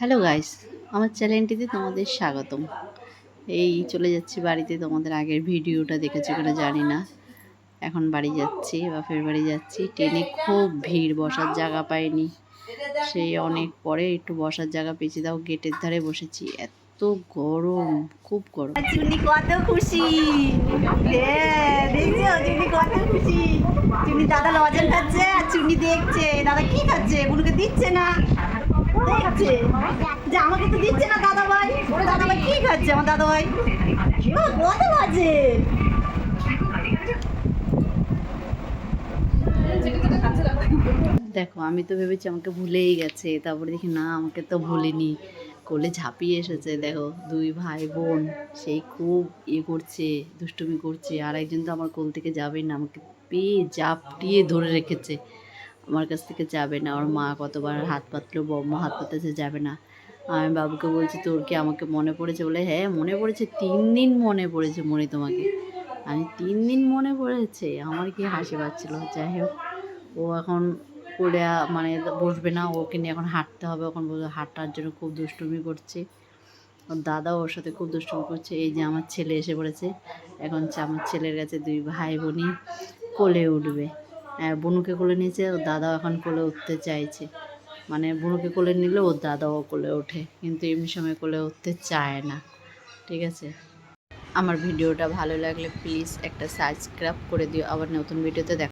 Hello guys আমার চ্যানেলটিতে তোমাদের স্বাগতম। এই চলে যাচ্ছি বাড়িতে। তোমাদের আগের ভিডিওটা দেখেছ কিনা জানি না। এখন বাড়ি যাচ্ছি, বাপের বাড়ি যাচ্ছি। ট্রেনে খুব ভিড়, বসার জায়গা পাইনি। সেই অনেক পরে একটু বসার জায়গা পেয়েছি দাও গেটের ধারে বসেছি। এত গরম, খুব গরম। কত খুশি। চুনি দাদা লজেন খাচ্ছে আর চুনি দেখছে। দাদা কি খাচ্ছে? বুনুকে দিচ্ছে না। যে আমাকে তো দিচ্ছে না দাদা ভাই দাদা ভাই কি খাচ্ছে আমার দাদা ভাই দেখো, আমি তো ভেবেছি আমাকে ভুলেই গেছে। তারপরে দেখি, না, আমাকে তো ভুলিনি। কোলে ঝাঁপিয়ে এসেছে। দেখো, দুই ভাই বোন, সেই খুব ইয়ে করছে, দুষ্টুমি করছে। আর একজন তো আমার কোল থেকে যাবে না, আমাকে পেয়ে জাপটিয়ে ধরে রেখেছে। আমার কাছ থেকে যাবে না। ওর মা কতবার হাত পাতলো, বম্মা হাত পাতাছে যাবে না। আমি বাবুকে বলছি, তোর কি আমাকে মনে পড়েছে? বলে হ্যাঁ মনে পড়েছে। তিন দিন মনে পড়েছে মনে তোমাকে। আমি তিন দিন মনে পড়েছে। আমার কি হাসি পাচ্ছিল? যাই হোক, ও এখন করে মানে বসবে না। ওকে নিয়ে এখন হাঁটতে হবে। এখন হাঁটার জন্য খুব দুষ্টুমি করছে। ওর দাদা ওর সাথে খুব দুষ্টুমি করছে। এই যে আমার ছেলে এসে পড়েছে। এখন আমার ছেলের কাছে দুই ভাই বোনই কোলে উঠবে। বনুকে কোলে নিয়েছে, ওর দাদাও এখন কোলে উঠতে চাইছে। মানে বনুকে কোলে নিলে ওর দাদাও কোলে ওঠে, কিন্তু এমনি সময় কোলে উঠতে চায় না, ঠিক আছে? আমার ভিডিওটা ভালো লাগলে প্লিজ একটা সাবস্ক্রাইব করে দিও, আবার নতুন ভিডিওতে দেখা